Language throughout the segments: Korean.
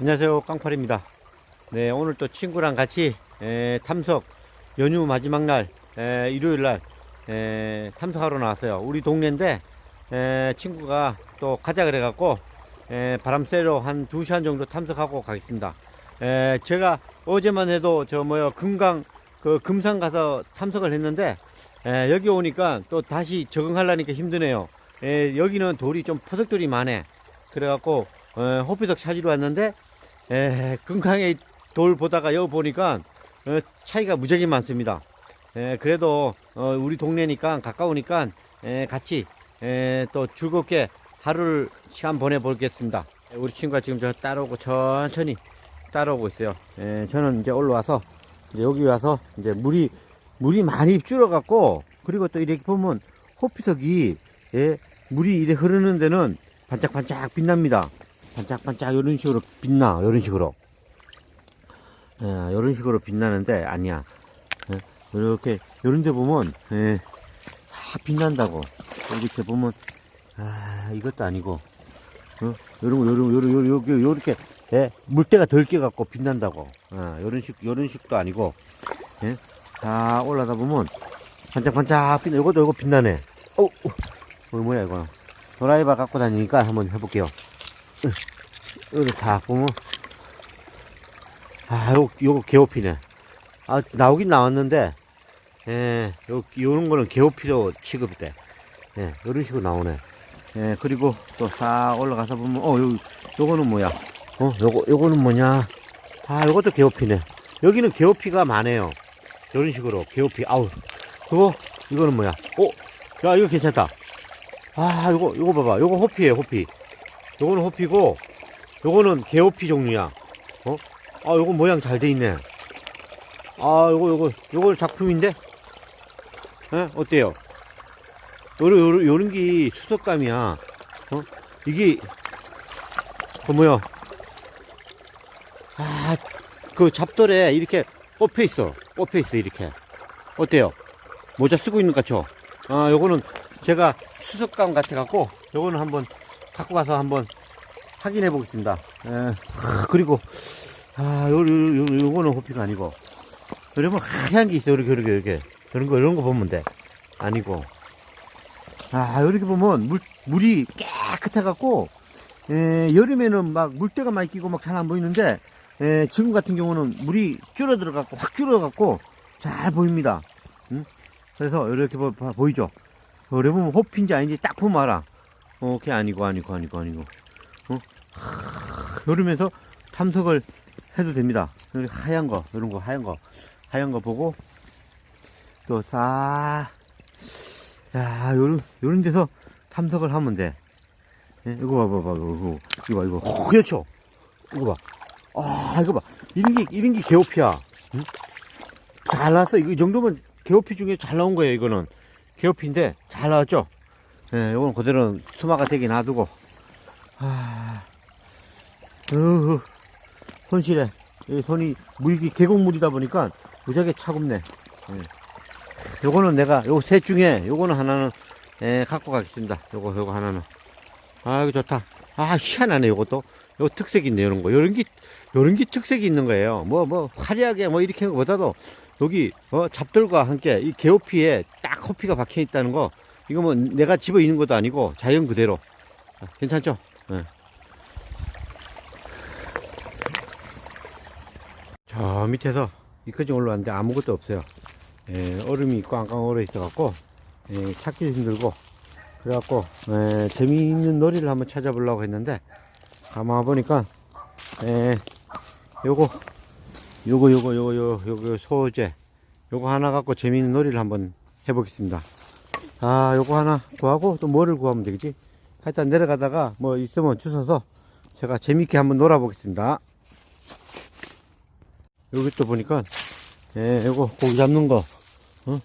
안녕하세요. 깡팔입니다. 네 오늘 또 친구랑 같이 에, 탐석 연휴 마지막 날 에, 일요일 날 에, 탐석하러 나왔어요. 우리 동네인데 에, 친구가 또 가자 그래 갖고 바람 쐬러 한 2시간 정도 탐석하고 가겠습니다. 에, 제가 어제만 해도 저 뭐야 금강 그 금산 가서 탐석을 했는데 에, 여기 오니까 또 다시 적응하려니까 힘드네요. 에, 여기는 돌이 좀 퍼석돌이 많네 그래갖고 어, 호피석 찾으러 왔는데 에, 금강의 돌 보다가 여기 보니까 어, 차이가 무지하게 많습니다. 에, 그래도 어, 우리 동네니까 가까우니까 에, 같이 에, 또 즐겁게 하루를 시간 보내보겠습니다. 우리 친구가 지금 저 따라오고 천천히 따라오고 있어요. 에, 저는 이제 올라와서 이제 여기 와서 이제 물이 물이 많이 줄어 갖고 그리고 또 이렇게 보면 호피석이 예, 물이 이래 흐르는 데는 반짝반짝 빛납니다. 반짝반짝 이런 식으로 빛나 이런 식으로. 예, 이런 식으로 빛나는데 아니야. 예, 이렇게 이런 데 보면 예, 다 빛난다고. 이렇게 보면 아 이것도 아니고. 어? 요런 거 요런 요런 요런 요렇게 예, 물때가 덜 깨 갖고 빛난다고. 아, 요런 식 요런 식도 아니고. 예? 다 올라다 보면 반짝반짝 빛나. 요것도 요거 빛나네. 어, 어, 어 뭐야 이거. 드라이버 갖고 다니니까 한번 해볼게요 이거 다 보면. 아 요거 요거 개호피네. 아 나오긴 나왔는데 예 요, 요런 거는 개호피로 취급돼. 예 요런 식으로 나오네. 예 그리고 또싹 올라가서 보면 어 요, 요거는 뭐야? 어 요거 요거는 뭐냐? 아 요것도 개호피네. 여기는 개호피가 많아요. 요런 식으로 개호피. 아우 그거? 이거는 뭐야? 어 야 이거 괜찮다. 아 요거 요거 봐봐. 요거 호피에요 호피 요거는 호피고 요거는 개호피 종류야. 어? 아 요거 모양 잘 돼 있네. 아 요거 요거 요거 작품인데? 에? 어때요? 요런 요런 요런 게 수석감이야. 어? 이게 그 뭐야? 아그 잡돌에 이렇게 꼽혀 있어. 꼽혀 있어 이렇게. 어때요? 모자 쓰고 있는 것 같죠? 아 요거는 제가 수석감 같아 갖고 요거는 한번 갖고 가서 한번 확인해 보겠습니다. 예. 그리고 아, 요, 요, 요, 요거는 호피가 아니고 여러분 하얀 게 있어요. 이렇게 이렇게 이렇게 이런 거 이런 거 보면 돼. 아니고 아 이렇게 보면 물 물이 깨끗해 갖고 에, 여름에는 막 물때가 많이 끼고 막 잘 안 보이는데 에, 지금 같은 경우는 물이 줄어들어 갖고 확 줄어 갖고 잘 보입니다. 응? 그래서 이렇게 보, 봐- 보이죠? 여러분 호피인지 아닌지 딱 보면 알아. 어, 그게 아니고 아니고 아니고 아니고. 어? 하, 여름에서 탐석을 해도 됩니다. 하얀 거, 이런 거, 하얀 거, 하얀 거 보고, 또, 싹, 야, 요런, 요런 데서 탐석을 하면 돼. 예, 이거 봐, 봐, 봐, 이거, 이거 봐, 이거, 허옇죠? 이거 봐. 아, 이거 봐. 이런 게, 이런 게 개오피야. 응? 잘 나왔어. 이거 이 정도면 개오피 중에 잘 나온 거예요, 이거는. 개오피인데, 잘 나왔죠? 예, 요건 그대로 수마가 되게 놔두고, 아, 으, 손실해. 이 손이 물이 계곡물이다 보니까 무지하게 차갑네. 예. 요거는 내가 요 셋 중에 요거는 하나는 예, 갖고 가겠습니다. 요거 요거 하나는. 아, 이거 좋다. 아, 희한하네 요것도. 요 특색이 있네 요런 거. 요런 게 요런 게 특색이 있는 거예요. 뭐 뭐 화려하게 뭐 이렇게 한 것보다도 여기 어, 잡들과 함께 이 개호피에 딱 호피가 박혀 있다는 거 이거 뭐 내가 집어 있는 것도 아니고 자연 그대로 아, 괜찮죠? 예. 저 밑에서 이까지 올라왔는데 아무것도 없어요. 예, 얼음이 꽝꽝 얼어 있어 갖고 예, 찾기 힘들고 그래갖고 예, 재미있는 놀이를 한번 찾아보려고 했는데 가만 보니까 예, 요거 요거 요거 요거 요거 소재 요거 하나 갖고 재미있는 놀이를 한번 해보겠습니다. 아, 요거 하나 구하고 또 뭐를 구하면 되겠지? 하여튼 내려가다가 뭐 있으면 주워서 제가 재밌게 한번 놀아 보겠습니다. 여기 또 보니까, 예, 요거 고기 잡는 거, 어?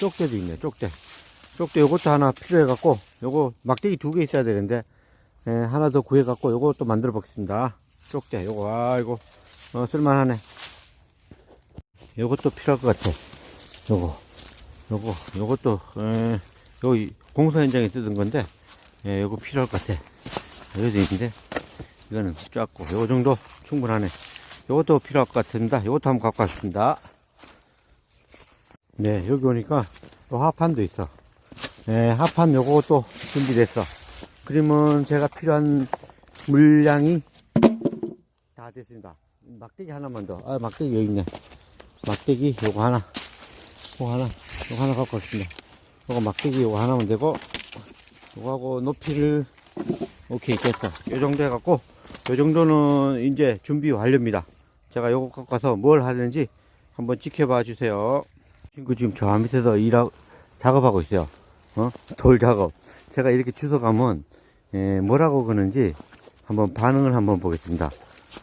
쪽대도 있네, 쪽대. 쪽대 요것도 하나 필요해 갖고, 요거 막대기 두 개 있어야 되는데, 예, 하나 더 구해 갖고 요거 또 만들어 보겠습니다. 쪽대, 요거, 아, 이거, 어, 쓸만하네. 요것도 필요할 것 같아. 요거. 요거, 요것도, 에, 여기 공사 현장에 쓰던 건데, 예, 요거 필요할 것 같아. 여기도 있는데, 이거는 작고, 요 정도 충분하네. 요것도 필요할 것 같습니다. 요것도 한번 갖고 왔습니다. 네, 여기 오니까 또 하판도 있어. 네, 하판 요것도 준비됐어. 그러면 제가 필요한 물량이 다 됐습니다. 막대기 하나만 더. 아, 막대기 여기 있네. 막대기 요거 하나. 요거 하나. 요거 하나 갖고 왔습니다. 요거 막대기 요거 하나면 되고, 요거하고 높이를, 오케이, 됐어. 요 정도 해갖고, 요 정도는 이제 준비 완료입니다. 제가 요거 갖고 가서 뭘 하는지 한번 지켜봐 주세요. 친구 지금 저 밑에서 일하고, 작업하고 있어요. 어? 돌 작업. 제가 이렇게 주워 가면, 예, 뭐라고 그러는지 한번 반응을 한번 보겠습니다.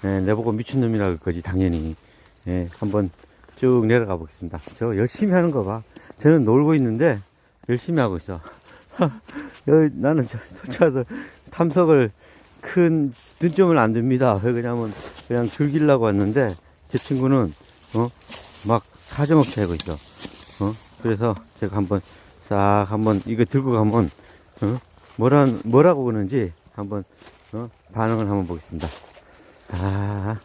예, 내보고 미친놈이라 그럴 거지, 당연히. 예, 한번 쭉 내려가 보겠습니다. 저 열심히 하는 거 봐. 저는 놀고 있는데, 열심히 하고 있어. 나는 저, 쫓아서 탐석을 큰 눈점을 안 듭니다. 왜 그러냐면, 그냥 즐기려고 왔는데, 저 친구는, 어, 막 사정없이 하고 있어. 어, 그래서 제가 한번 싹 한번 이거 들고 가면, 어, 뭐라, 뭐라고 그러는지 한번, 어, 반응을 한번 보겠습니다. 아,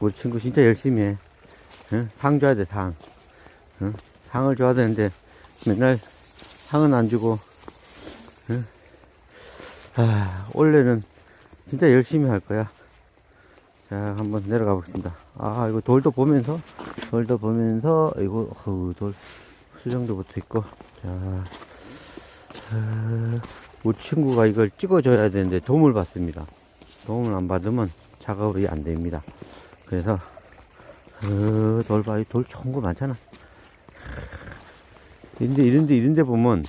우리 친구 진짜 열심히 해. 응? 상 줘야 돼, 상. 응? 상을 줘야 되는데, 맨날 상은 안 주고, 응? 아, 원래는 진짜 열심히 할 거야. 자, 한번 내려가 보겠습니다. 아, 이거 돌도 보면서, 돌도 보면서, 이거, 어우, 돌, 수정도 붙어 있고, 자, 아, 우리 친구가 이걸 찍어줘야 되는데 도움을 받습니다. 도움을 안 받으면 작업이 안 됩니다. 그래서 어, 돌 좋은 거 많잖아. 이런데 이런데 이런데 보면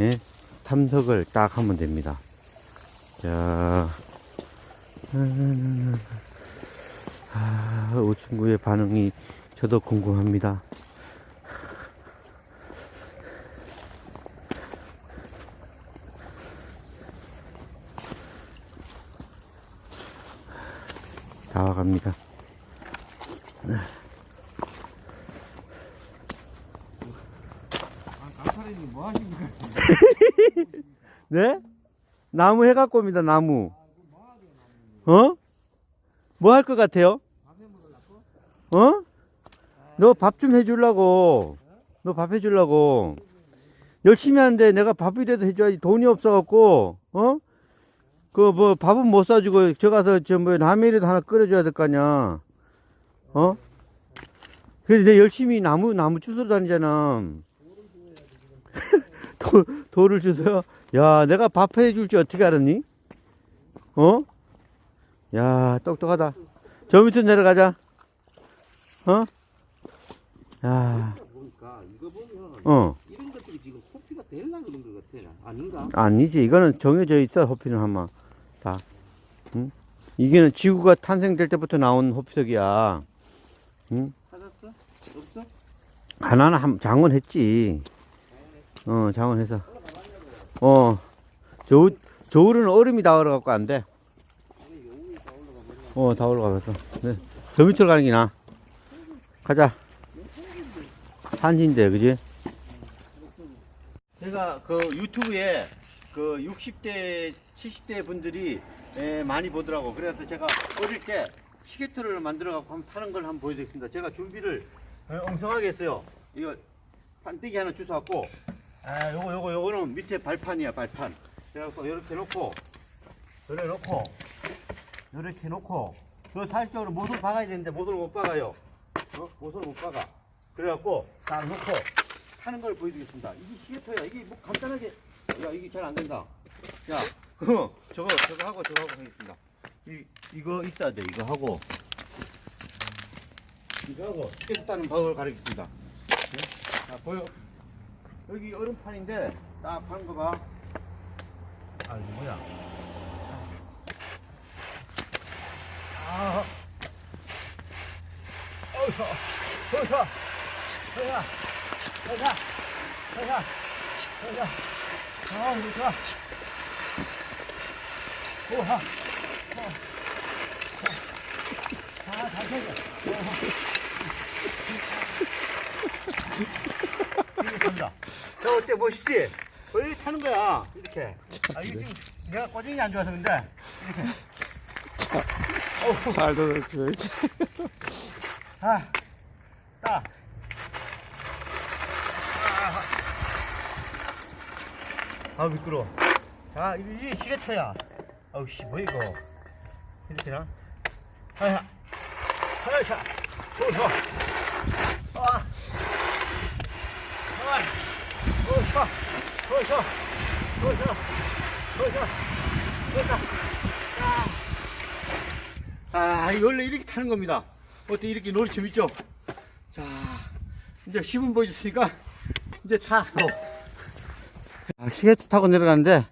예, 탐석을 딱 하면 됩니다. 자, 아, 우 친구의 반응이 저도 궁금합니다. 다 와갑니다. 강사님 뭐 하십니까? 네? 나무 해갖고 옵니다, 나무. 어? 뭐 할 것 같아요? 어? 너 밥 좀 해주려고. 너 밥 해주려고. 열심히 하는데 내가 밥이라도 해줘야지 돈이 없어갖고, 어? 그 뭐 밥은 못 사주고 저 가서 저 뭐 라면이라도 하나 끓여줘야 될 거 아니야. 어? 그래 내 열심히 나무 나무 주스러 다니잖아. 도, 돌을 주세요. 야, 내가 밥 해 줄 줄 어떻게 알았니? 어? 야, 똑똑하다. 저 밑으로 내려가자. 어? 야, 보니까 이거 보면 어. 이런 것들이 지금 호피가 되려고 그런 것 같아. 아닌가? 아니지. 이거는 정해져 있어, 호피는 아마. 다. 응? 이게는 지구가 탄생될 때부터 나온 호피석이야. 응? 찾았어? 없어? 하나는 한, 장원했지. 어, 장원해서. 어, 저, 저울은 얼음이 다 얼어갖고 안 돼. 어, 다 올라가서. 네. 저 밑으로 가는 게 나아. 가자. 산지인데, 그지? 제가 그 유튜브에 그 60대, 70대 분들이 에, 많이 보더라고. 그래서 제가 어릴 때 시계틀을 만들어 갖고 한번 타는 걸 한번 보여드리겠습니다. 제가 준비를 에, 엉성하게 했어요. 이거 판때기 하나 주워 갖고, 아, 요거, 요거, 요거는 밑에 발판이야, 발판. 그래갖고 이렇게 놓고, 이렇게 놓고, 이렇게 놓고, 그 살짝으로 못을 박아야 되는데 못을 못 박아요. 어? 못을 못 박아. 그래갖고 딱 놓고 타는 걸 보여드리겠습니다. 이게 시계터야. 이게 뭐 간단하게, 야, 이게 잘 안 된다. 야, 그거, 저거, 저거 하고 저거 하고 하겠습니다. 이, 이거 있어야 돼. 이거 하고. 이거 하고 시계 타는 방법을 가르치겠습니다. 네? 자, 보여. 여기 얼음판인데 딱 하는 거 봐. 아, 이거 뭐야? 아, 어서, 어서, 어서, 어서, 어서, 어서. 아, 우리 좋아. 어. 아, 잘 생겨. 이렇습니다. 자, 어때? 멋있지? 원래 타는 거야. 이렇게. 아, 이게 지금 내가 꼬쟁이 안 좋아서 근데, 이렇게. 살도 줘야지. 아, 따. 아, 미끄러. 자, 이거 이게 시계차야. 아우 씨, 뭐 이거? 이렇게 나? 하야, 하야차, 좋아, 좋아. 아, 가. 거셔. 거셔. 아, 원래 이렇게 타는 겁니다. 어떻게 이렇게 놀 재밌죠? 자, 이제 10분 보여줬으니까, 이제 차로. 아, 시계도 타고 내려가는데,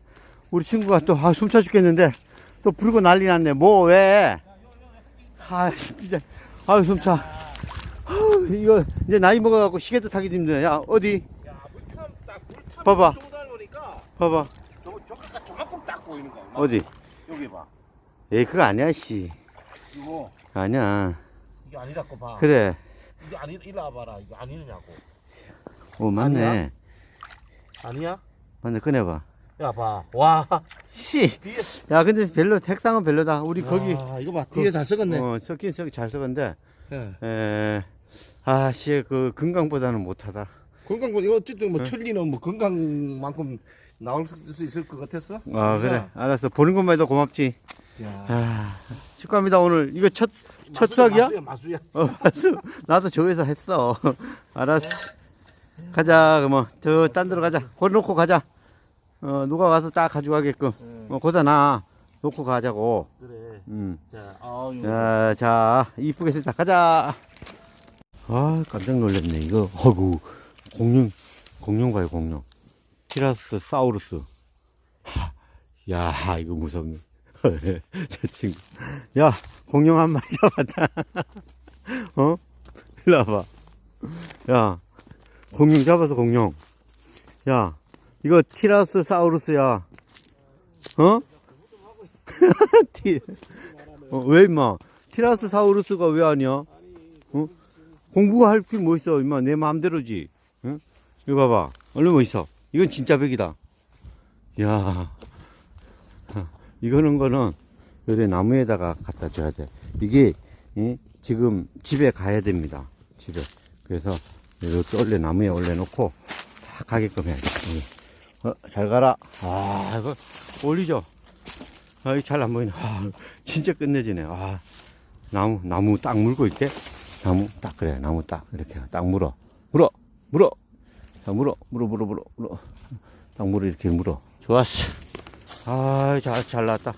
우리 친구가 또, 아, 숨차 죽겠는데, 또 부르고 난리 났네. 뭐, 왜? 아, 진짜. 아유, 숨차. 아, 이거 이제 나이 먹어갖고 시계도 타기 힘드네. 야, 어디? 봐봐. 봐봐. 저 저기가 조금 딱 보이는 거. 어디? 여기 봐. 에이 그거 아니야 씨. 이거 아니야. 이게 아니라고 봐. 그래. 이게 아니 일로 와봐라. 이거 아니느냐고. 오 맞네. 아니야? 아니야? 맞네 꺼내봐. 야 봐. 와. 씨. 뒤에. 야 근데 별로 색상은 별로다. 우리 거기 아, 이거 봐. 뒤에 잘 썩었네. 어 섞긴 섞잘 섞은데 예. 에. 아 씨 그 건강보다는 못하다. 건강 이거 어쨌든 네. 뭐 천리는 뭐 건강만큼 나올 수 있을 것 같았어? 아 그래 알았어 보는 것만 해도 고맙지. 야. 아 축하합니다 오늘 이거 첫 첫 수학이야? 마수야, 마수야. 어 맞어. 나도 저 회사 했어. 알았어. 가자 그러면 저 딴 데로 가자. 거기 놓고 가자. 어 누가 와서 딱 가져가게끔. 어 거기다 놔. 놓고 가자고. 그래. 음. 자, 아유. 자, 자, 이쁘게 됐다. 가자. 아, 깜짝 놀랐네. 이거, 어구, 공룡, 공룡 봐요, 공룡. 티라스 사우루스. 하, 야, 이거 무섭네. 저 친구. 야, 공룡 한 마리 잡았다. 어? 일로 와봐. 야, 공룡 잡아서 공룡. 야, 이거 티라스 사우루스야. 어? 티, 어, 왜 임마? 티라스 사우루스가 왜 아니야? 어? 공부가 할게뭐 있어, 임마. 내 마음대로지. 응? 이거 봐봐. 얼른 뭐 있어. 이건 진짜 백이다. 야 이거는 거는 요래 나무에다가 갖다 줘야 돼. 이게 예? 지금 집에 가야 됩니다. 집에. 그래서 이렇게 원래 나무에 올려놓고 다 가게끔 해야 돼. 예. 어, 잘 가라. 아, 이거 올리죠. 아, 이거 잘안 보이네. 아, 진짜 끝내지네. 아, 나무, 나무 딱 물고 있게. 나무 딱, 그래. 나무 딱, 이렇게 딱 물어. 물어! 물어! 자, 물어. 물어, 물어, 물어, 물어. 딱 물어, 이렇게 물어. 좋았어. 아, 잘, 잘 나왔다.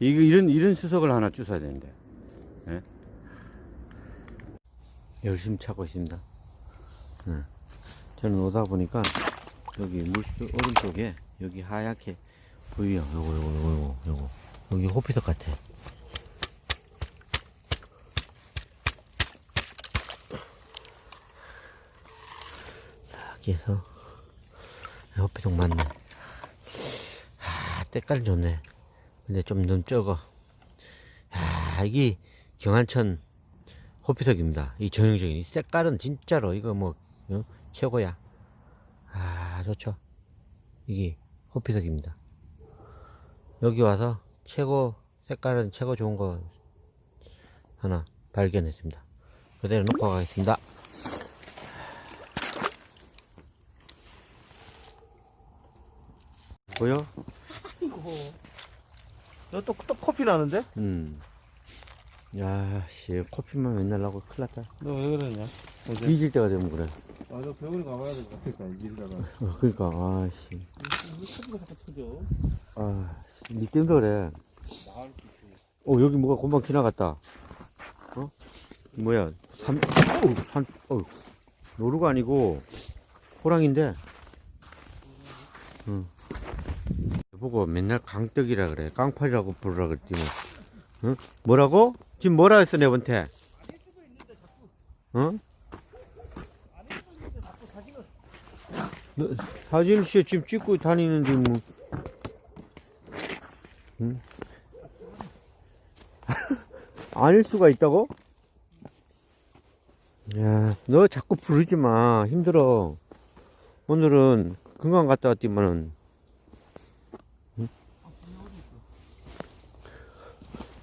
이거, 이런, 이런 수석을 하나 주워야 되는데. 예? 열심히 차고 있습니다. 예. 저는 오다 보니까, 여기 물수 오른쪽에, 여기 하얗게 보이요. 요거, 요거, 요거, 요거, 요거. 여기 호피석 같아. 여기에서 호피석 맞네. 아, 때깔 좋네. 근데 좀 너무 적어. 아, 이게 경안천 호피석입니다. 이 전형적인 이 색깔은 진짜로 이거 뭐 어? 최고야. 아, 좋죠. 이게 호피석입니다. 여기 와서 최고 색깔은 최고 좋은 거 하나 발견했습니다. 그대로 놓고 가겠습니다. 보여? 너또 또 커피 나는데? 음. 야, 씨, 커피만 맨날 나고 큰일 났다. 너 왜 그러냐? 뒤질 때가 되면 그래. 아, 너 병원에 가봐야 될 것 같아. 일다가. 어, 그니까, 아, 씨. 커피가 자꾸 터져. 아, 씨, 니 때문에 그래. 나을 수 있어. 어, 여기 뭐가 금방 지나갔다. 어? 뭐야, 삼, 어우, 삼, 어우. 노루가 아니고, 호랑인데. 응. 보고 맨날 강떡이라 그래. 깡팔이라고 부르라 그랬지, 뭐. 응? 뭐라고? 지금 뭐라 했어, 내한테? 응? 너, 사진 씨 지금 찍고 다니는데, 뭐. 응? 아닐 수가 있다고? 야, 너 자꾸 부르지 마. 힘들어. 오늘은 건강 갔다 왔지만은.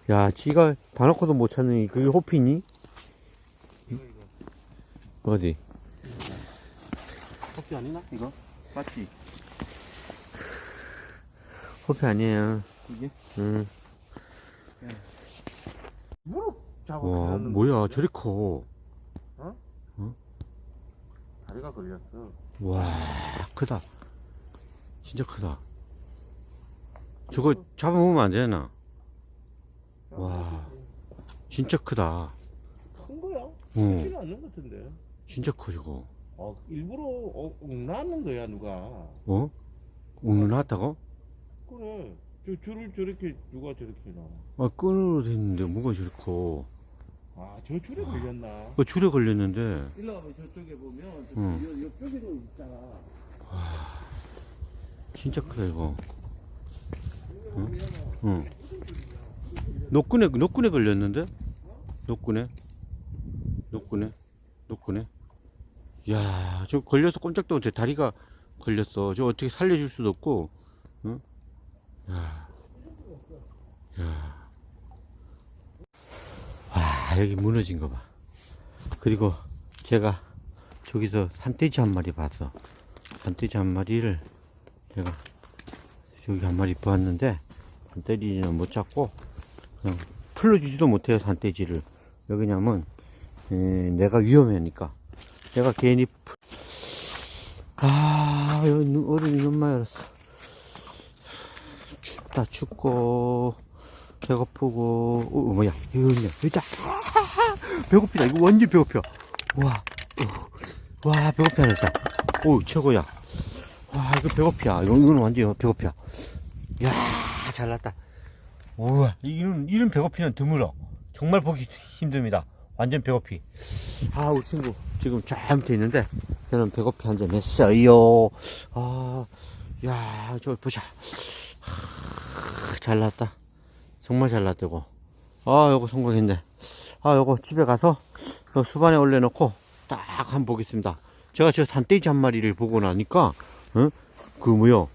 야, 지가 봐놓고도 못 찾는 그게 호피니? 어디? 커피 아니나 이거? 맞지? 호피 아니에요. 이게? 응. 무릎 잡아. 와, 뭐야, 저리 커. 다리가 걸렸어. 와, 크다. 진짜 크다. 저거 잡아먹으면 안 되나? 와, 진짜 크다. 큰 거야? 어, 크지는 않는 것 같은데. 진짜 커, 저거. 어, 일부러 어, 옥나는 거야 누가. 어? 오늘 나왔다고? 그래. 저 줄을 저렇게 누가 저렇게 놔. 아, 끈으로 됐는데 뭐가 저리 커. 아, 저 줄에 걸렸나? 그 줄에 걸렸는데, 일로 와봐 저쪽에 보면 저, 응. 여, 옆쪽에도 있잖아. 진짜 크다, 이거. 응? 응. 노끈에, 노끈에 걸렸는데? 노끈에? 노끈에? 노끈에? 야, 저 걸려서 꼼짝도 못해. 다리가 걸렸어. 저 어떻게 살려줄 수도 없고, 응? 야. 야. 와, 여기 무너진 거 봐. 그리고 제가 저기서 산돼지 한 마리 봤어. 산돼지 한 마리를 제가 저기 한 마리 보았는데 산돼지는 못 잡고 풀어주지도 못해요 산돼지를. 왜 그러냐면 에, 내가 위험하니까. 내가 괜히 풀- 아 여기 눈, 얼음이 너무 많이 얼었어 춥다 춥고 배고프고 어, 뭐야? 이거 있네 여기다. 배고프다. 이거 완전 배고파. 와, 어, 와 배고파 진짜. 오 최고야. 와, 이거 배고프야. 이거, 이거는 완전 배고프야. 야 잘났다. 우와, 이런, 이런 배고피는 드물어. 정말 보기 힘듭니다. 완전 배고피. 아, 우리 친구 지금 쫙 밑에 있는데, 저는 배고피 한잔 했어요. 아, 야, 저 보자. 하, 잘났다. 정말 잘났다고. 아, 요거 성공했네. 아, 요거 집에 가서 요 수반에 올려놓고 딱 한번 보겠습니다. 제가 저 산돼지 한 마리를 보고 나니까, 어? 그 뭐요?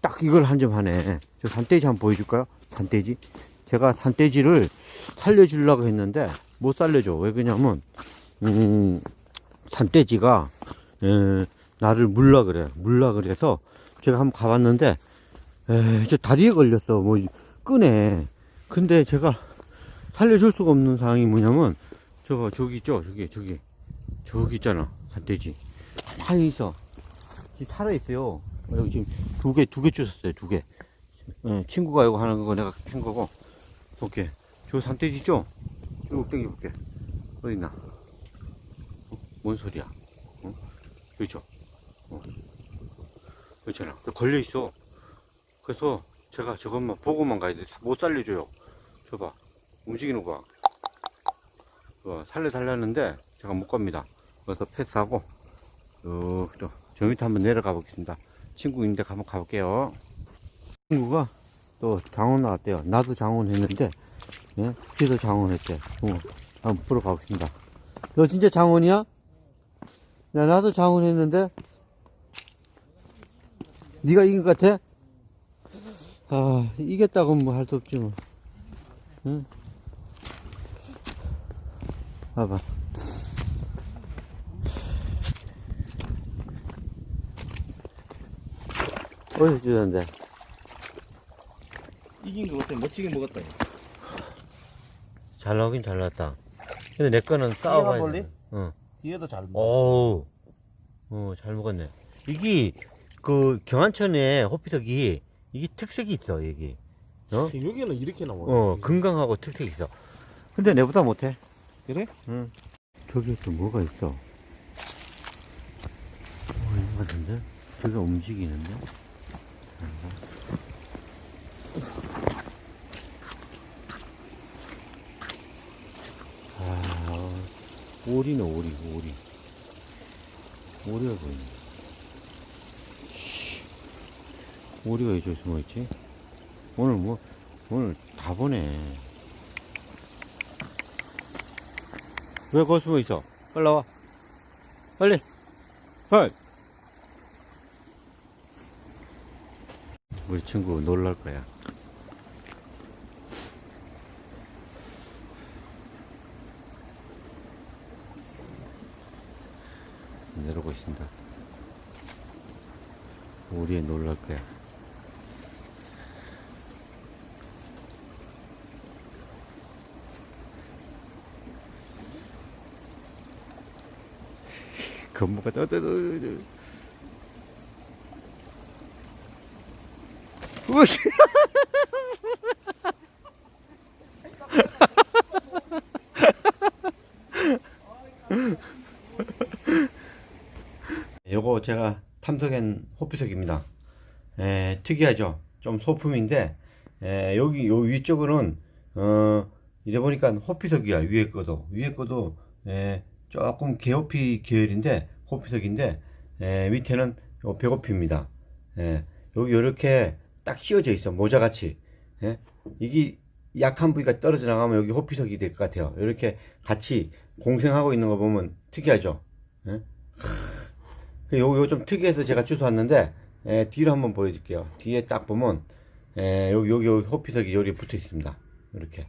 딱 이걸 한 점 하네. 저 산돼지 한번 보여줄까요? 산돼지. 제가 산돼지를 살려주려고 했는데 못 살려줘. 왜 그러냐면 음, 산돼지가 에, 나를 물라 그래. 물라 그래서 제가 한번 가봤는데 에, 저 다리에 걸렸어. 뭐 끈에. 근데 제가 살려줄 수가 없는 상황이 뭐냐면 저거 저기 있죠. 저기 저기 저기 있잖아. 산돼지. 가만히 있어. 지금 살아있어요. 여기 지금 두 개, 두개 주셨어요, 두 개. 예, 친구가 이거 하는 거 내가 캔 거고. 볼게. 저 산돼지 있죠? 쭉 당겨볼게. 어딨나? 어? 뭔 소리야? 어? 여기 있죠? 어. 여기 있잖아. 저 걸려 있어. 그래서 제가 저것만 보고만 가야 돼. 못 살려줘요. 저봐. 움직이는 거 봐. 어, 살려달라는데 제가 못 갑니다. 그래서 패스하고 어, 또, 저 밑에 한번 내려가 보겠습니다. 친구 있는데 한번 가볼게요. 친구가 또 장원 나왔대요. 나도 장원 했는데, 예? 지도 장원 했대. 어, 한번 보러 가보겠습니다. 너 진짜 장원이야? 야, 나도 장원 했는데, 네가 이긴 것 같아? 아, 이겼다고 뭐 할 수 없지 뭐. 응? 봐봐. 어디서 주던데? 이긴 거 같아. 멋지게 먹었다. 잘 나오긴 잘 나왔다. 근데 내 거는 싸워가야? 돼. 응. 뒤에도 잘 먹어. 오, 어, 잘 먹었네. 이게, 그, 경안천에 호피덕이, 이게 특색이 있어, 여기. 어? 여기는 이렇게 나와. 어, 건강하고 특색이 있어. 근데 내보다 못해. 그래? 응. 저기 또 뭐가 있어. 뭐 있는 것 같은데? 저기가 움직이는데? 아, 오리네, 오리, 오리. 오리가 보이네. 오리가 이쪽에 숨어있지? 오늘 뭐, 오늘 다 보네. 왜 거기 숨어 있어? 빨리 나와. 빨리. 빨리. 우리 친구 놀랄 거야. 있습니다. 우리에 놀랄 거야. 건무가 떠들어. 우씨. 요거 제가 호피석입니다. 에, 특이하죠? 좀 소품인데, 에, 여기, 요 위쪽은, 어, 이래 보니까 호피석이야, 위에 거도. 위에 거도, 에, 조금 개호피 계열인데, 호피석인데, 에, 밑에는 요 백호피입니다. 예, 여기 이렇게 딱 씌워져 있어, 모자같이. 예? 이게 약한 부위가 떨어져 나가면 여기 호피석이 될 것 같아요. 이렇게 같이 공생하고 있는 거 보면 특이하죠? 예? 그 요, 요 좀 특이해서 제가 주워왔는데, 에, 뒤로 한번 보여드릴게요. 뒤에 딱 보면, 에, 여기, 여기, 호피석이 여기 붙어 있습니다. 이렇게.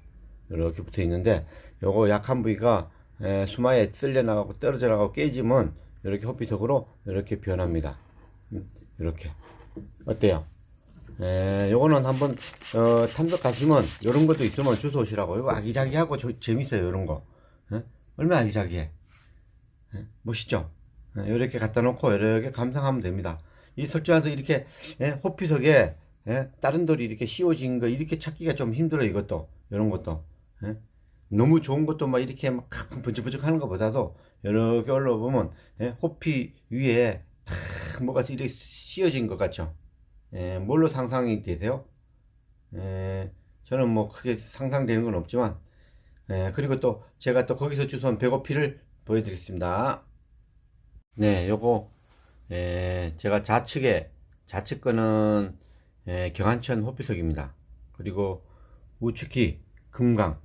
이렇게 붙어 있는데, 요거 약한 부위가, 에, 수마에 쓸려 나가고 떨어져 나가고 깨지면, 이렇게 호피석으로 이렇게 변합니다. 음, 이렇게. 어때요? 에, 요거는 한번, 어, 탐석 가시면, 요런 것도 있으면 주워 오시라고. 이거 아기자기하고 저- 재밌어요, 요런 거. 에? 얼마나 아기자기해. 에? 멋있죠? 이렇게 갖다 놓고 이렇게 감상하면 됩니다. 이 설정에서 이렇게 예, 호피석에 예, 다른 돌이 이렇게 씌워진 거 이렇게 찾기가 좀 힘들어 이것도 이런 것도 예. 너무 좋은 것도 막 이렇게 막 번쩍번쩍 하는 것보다도 이렇게 올라보면 예, 호피 위에 탁 뭐가 이렇게 씌워진 것 같죠. 예, 뭘로 상상이 되세요? 예, 저는 뭐 크게 상상되는 건 없지만 예, 그리고 또 제가 또 거기서 주워온 배고피를 보여드리겠습니다. 네, 요거, 에, 제가 좌측에, 좌측 거는, 에, 경안천 호피석입니다. 그리고 우측이 금강,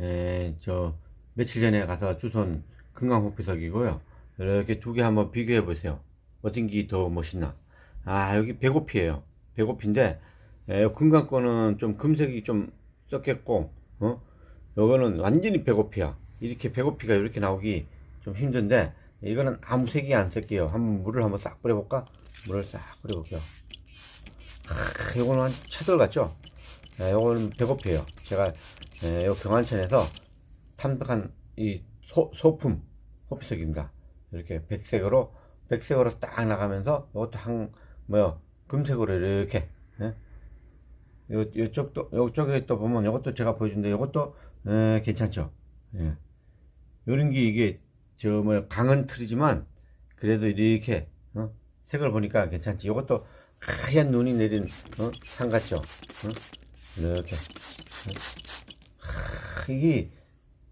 에, 저, 며칠 전에 가서 주선 금강 호피석이고요. 이렇게 두 개 한번 비교해 보세요. 어떤 게 더 멋있나? 아, 여기 배고피예요. 배고피인데, 에, 금강 거는 좀 금색이 좀 섞였고, 어? 요거는 완전히 배고피야. 이렇게 배고피가 이렇게 나오기 좀 힘든데, 이거는 아무 색이 안 쓸게요. 한번 물을 한번 싹 뿌려볼까? 물을 싹 뿌려볼게요. 아, 요거는 한 차돌 같죠? 네, 요거는 배고파요. 제가, 예, 요 경안천에서 탐색한 이 소, 소품, 호피석입니다. 이렇게 백색으로, 백색으로 딱 나가면서, 요것도 한, 뭐요, 금색으로 이렇게, 예? 요, 요쪽도, 요쪽에 또 보면 요것도 제가 보여준데 요것도, 예, 괜찮죠? 예. 요런 게 이게, 저, 뭐, 강은 틀이지만, 그래도 이렇게, 어? 색을 보니까 괜찮지. 이것도 하얀 눈이 내린, 어? 산 같죠? 어? 이렇게. 어? 하, 이게,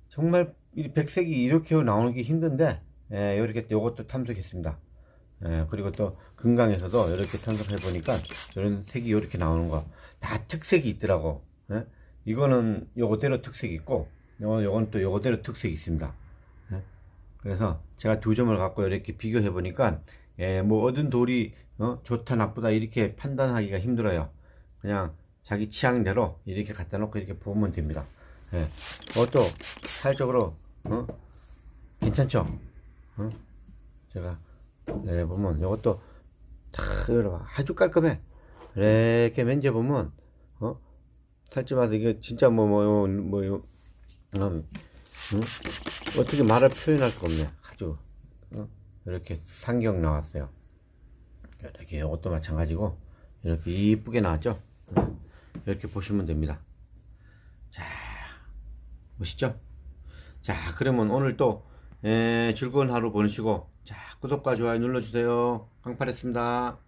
정말, 이 백색이 이렇게 나오는 게 힘든데, 예, 요렇게, 요것도 탐색했습니다. 예, 그리고 또, 금강에서도 이렇게 탐색해 보니까, 이런 색이 이렇게 나오는 거, 다 특색이 있더라고. 예? 이거는 요거대로 특색이 있고, 요, 요건 또 요거대로 특색이 있습니다. 그래서 제가 두 점을 갖고 이렇게 비교해 보니까 예, 뭐 얻은 돌이 어, 좋다 나쁘다 이렇게 판단하기가 힘들어요. 그냥 자기 취향대로 이렇게 갖다 놓고 이렇게 보면 됩니다. 예. 그것도 살적으로 어? 괜찮죠? 어? 제가 네, 보면 이것도 다 아주 깔끔해. 이렇게 만져 보면 어? 살찌마다 이게 진짜 뭐뭐뭐 뭐, 뭐, 음, 응? 어떻게 말을 표현할 수가 없네. 아주 어? 이렇게 상경 나왔어요. 이렇게 이것도 마찬가지고 이렇게 이쁘게 나왔죠. 어? 이렇게 보시면 됩니다. 자, 멋있죠? 자, 그러면 오늘 또 에, 즐거운 하루 보내시고 자 구독과 좋아요 눌러주세요. 강팔했습니다.